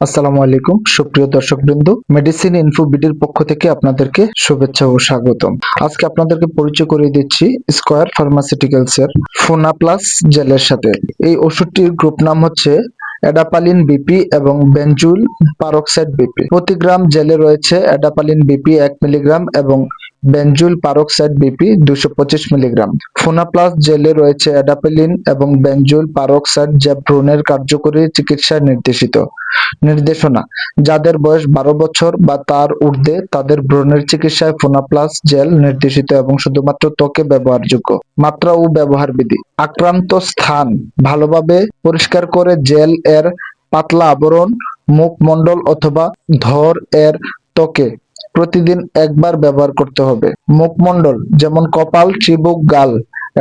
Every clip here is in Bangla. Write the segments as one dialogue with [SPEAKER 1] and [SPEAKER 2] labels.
[SPEAKER 1] আসসালামু আলাইকুম, সুপ্রিয় দর্শকবৃন্দ। মেডিসিন ইনফো বিডির পক্ষ থেকে আপনাদেরকে শুভেচ্ছা ও স্বাগতম। আজকে আপনাদেরকে পরিচয় করিয়ে দিচ্ছি স্কয়ার ফার্মাসিউটিক্যালস এর ফোনা প্লাস জেলের সাথে। এই ওষুধটির গ্রুপ নাম হচ্ছে অ্যাডাপালিন বিপি এবং বেঞ্জুল পারক্সাইড বিপি প্রতি গ্রাম জেলে রয়েছে অ্যাডাপালিন বিপি এক মিলিগ্রাম এবং বেঞ্জুল পারক্সাইড বিপি দুশো পঁচিশ মিলিগ্রাম। ফোনা প্লাস জেলে রয়েছে অ্যাডাপালিন এবং বেঞ্জুল পারক্সাইড যা ভ্রূণের কার্যকরী চিকিৎসায় নির্দেশিত। নির্দেশনা, যাদের বয়স বারো বছর বা তার ঊর্ধ্বে তাদের ব্রণের চিকিৎসায় ফোনাপ্লাস জেল নির্দেশিত এবং শুধুমাত্র ত্বকে ব্যবহারযোগ্য। মাত্রা ও ব্যবহার বিধি, আক্রান্ত স্থান, ভালোভাবে পরিষ্কার করে জেল এর পাতলা আবরণ মুখমণ্ডল অথবা ধর এর ত্বকে প্রতিদিন একবার ব্যবহার করতে হবে। মুখমণ্ডল, যেমন কপাল চিবুক গাল,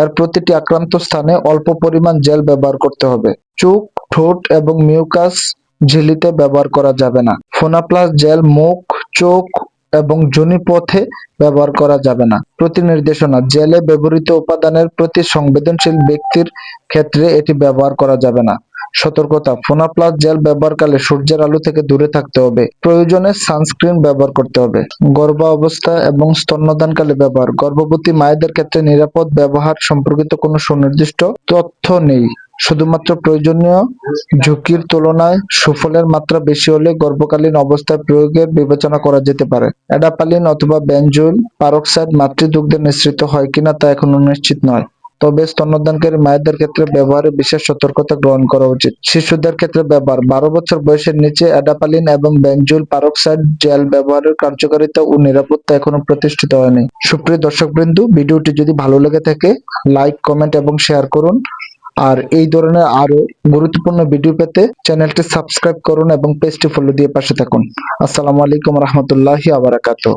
[SPEAKER 1] এর প্রতিটি আক্রান্ত স্থানে অল্প পরিমাণ জেল ব্যবহার করতে হবে। চোখ, ঠোঁট এবং মিউকাস ঝিলিতে ব্যবহার করা যাবে না। ফোনাপ্লাস জেল, মুখ, চোখ এবং যোনি পথে ব্যবহার করা যাবে না। প্রতি নির্দেশনা জেলে ব্যবহৃত উপাদানের প্রতি সংবেদনশীল ব্যক্তির ক্ষেত্রে এটি ব্যবহার করা যাবে না। সতর্কতা, ফোনাপ্লাস জেল ব্যবহারকালে সূর্যের আলো থেকে দূরে থাকতে হবে। প্রয়োজনে সানস্ক্রিন ব্যবহার করতে হবে। গর্ভাবস্থা এবং স্তন্যদানকালে ব্যবহার। গর্ভবতী মায়েদের ক্ষেত্রে নিরাপদ ব্যবহার সম্পর্কিত কোনো সুনির্দিষ্ট তথ্য নেই। শুধুমাত্র প্রয়োজনীয় ঝুঁকির তুলনায় সুফলের মাত্রা বেশি হলে গর্ভকালীন অবস্থায় প্রয়োগের বিবেচনা করা যেতে পারে। অ্যাডাপালিন অথবা বেনজুল পারক্সাইড মাতৃদুগ্ধে নিঃসৃত হয় কিনা তা এখনও নিশ্চিত নয়। তবে স্তন্যদানকারী মায়েদের ক্ষেত্রে ব্যবহারে বিশেষ সতর্কতা গ্রহণ করা উচিত। শিশুদের ক্ষেত্রে ব্যবহার, বারো বছর বয়সের নিচে অ্যাডাপালিন এবং বেনজুল পারক্সাইড জেল ব্যবহারের কার্যকারিতা ও নিরাপত্তা এখনও প্রতিষ্ঠিত হয়নি। সুপ্রিয় দর্শকবৃন্দু, ভিডিওটি যদি ভালো লেগে থাকে, লাইক, কমেন্ট এবং শেয়ার করুন। আর এই ধরনের আরও গুরুত্বপূর্ণ ভিডিও পেতে চ্যানেলটি সাবস্ক্রাইব করুন এবং পেজটি ফলো দিয়ে পাশে থাকুন। আসসালামু আলাইকুম রহমতুল্লাহি আবরাকাতুহ।